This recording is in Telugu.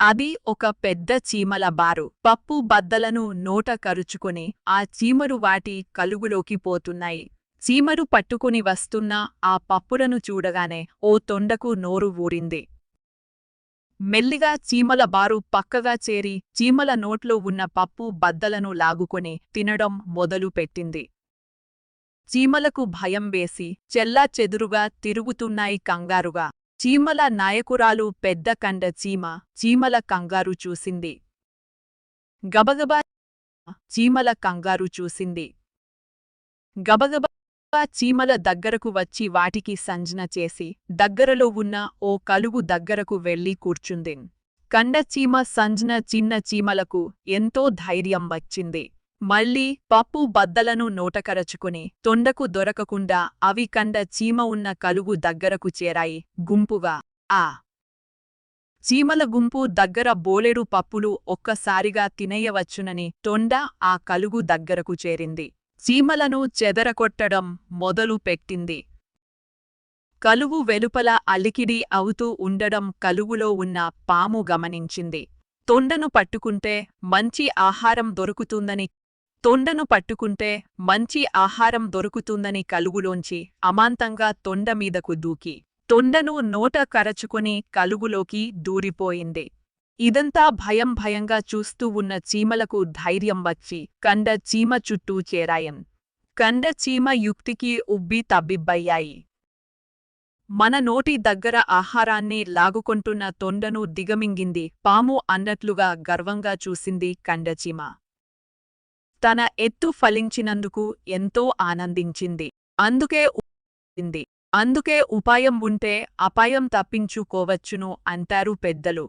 అది ఒక పెద్ద చీమల బారు. పప్పు బద్దలను నోట కరుచుకుని ఆ చీమరు వాటి కలుగులోకి పోతున్నాయి. చీమరు పట్టుకుని వస్తున్న ఆ పప్పులను చూడగానే ఓ తొండకు నోరు ఊరింది. మెల్లిగా చీమల బారు పక్కగా చేరి చీమల నోట్లో ఉన్న పప్పు బద్దలను లాగుకొని తినడం మొదలుపెట్టింది చీమలకు భయం వేసి చెల్లా చెదురుగా తిరుగుతున్నాయి కంగారుగా. చీమల నాయకురాలు పెద్ద కండ చీమ చీమల కంగారు చూసింది. గబగబా చీమల కంగారు చూసింది. గబగబా చీమల దగ్గరకు వచ్చి వాటికి సంజన చేసి దగ్గరలో ఉన్న ఓ కలుగు దగ్గరకు వెళ్ళి కూర్చుంది. కండ చీమ చిన్న చీమలకు ఎంతో ధైర్యం వచ్చింది. మళ్ళీ పప్పు బద్దలను నోటకరచుకుని తొండకు దొరకకుండా అవి కండ చీమ ఉన్న కలుగు దగ్గరకు చేరాయి. గుంపుగా ఆ చీమల గుంపు దగ్గర బోలెడు పప్పులు ఒక్కసారిగా తినేయవచ్చునని తొండ ఆ కలుగు దగ్గరకు చేరింది. చీమలను చెదరకొట్టడం మొదలు పెట్టింది. కలువు వెలుపల అలికిడి అవుతూ ఉండడం కలువులో ఉన్న పాము గమనించింది. తొండను పట్టుకుంటే మంచి ఆహారం దొరుకుతుందని తొండను పట్టుకుంటే మంచి ఆహారం దొరుకుతుందని కలుగులోంచి అమాంతంగా తొండ మీదకు దూకి. తొండను నోట కరచుకుని కలుగులోకి దూరిపోయింది. ఇదంతా భయం భయంగా చూస్తూ ఉన్న చీమలకు ధైర్యం వచ్చి కండ చీమ చుట్టూ చేరాయం. కండ చీమ యుక్తికి ఉబ్బి తబ్బిబ్బయ్యాయి. మన నోటి దగ్గర ఆహారాన్ని లాగుకొంటున్న తొండను దిగమింగింది పాము అన్నట్లుగా గర్వంగా చూసింది కండచీమ తన ఎత్తు ఫలించినందుకు ఎంతో ఆనందించింది. అందుకే అందుకే ఉపాయం ఉంటే అపాయం తప్పించుకోవచ్చును అంటారు పెద్దలు.